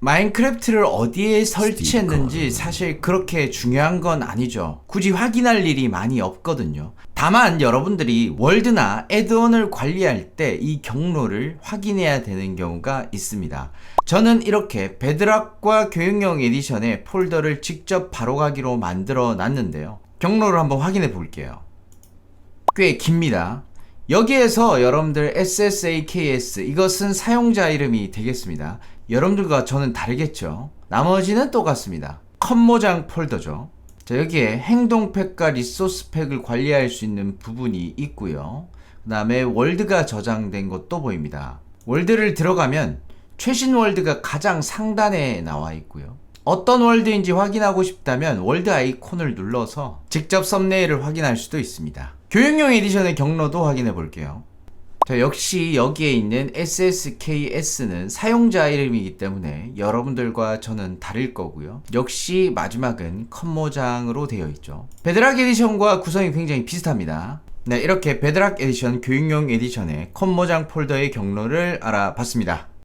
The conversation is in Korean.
마인크래프트를 어디에 설치했는지 사실 그렇게 중요한 건 아니죠. 굳이 확인할 일이 많이 없거든요. 다만 여러분들이 월드나 애드온을 관리할 때 이 경로를 확인해야 되는 경우가 있습니다. 저는 이렇게 베드락과 교육용 에디션의 폴더를 직접 바로가기로 만들어 놨는데요. 경로를 한번 확인해 볼게요. 꽤 깁니다. 여기에서 여러분들 SSAKS 이것은 사용자 이름이 되겠습니다. 여러분들과 저는 다르겠죠. 나머지는 똑같습니다. 컷모장 폴더죠. 자, 여기에 행동팩과 리소스 팩을 관리할 수 있는 부분이 있고요. 그 다음에 월드가 저장된 것도 보입니다. 월드를 들어가면 최신 월드가 가장 상단에 나와 있고요. 어떤 월드인지 확인하고 싶다면 월드 아이콘을 눌러서 직접 썸네일을 확인할 수도 있습니다. 교육용 에디션의 경로도 확인해 볼게요. 자, 역시 여기에 있는 SSKS는 사용자 이름이기 때문에 여러분들과 저는 다를 거고요. 역시 마지막은 컷모장으로 되어 있죠. 베드락 에디션과 구성이 굉장히 비슷합니다. 네, 이렇게 베드락 에디션 교육용 에디션의 컷모장 폴더의 경로를 알아봤습니다.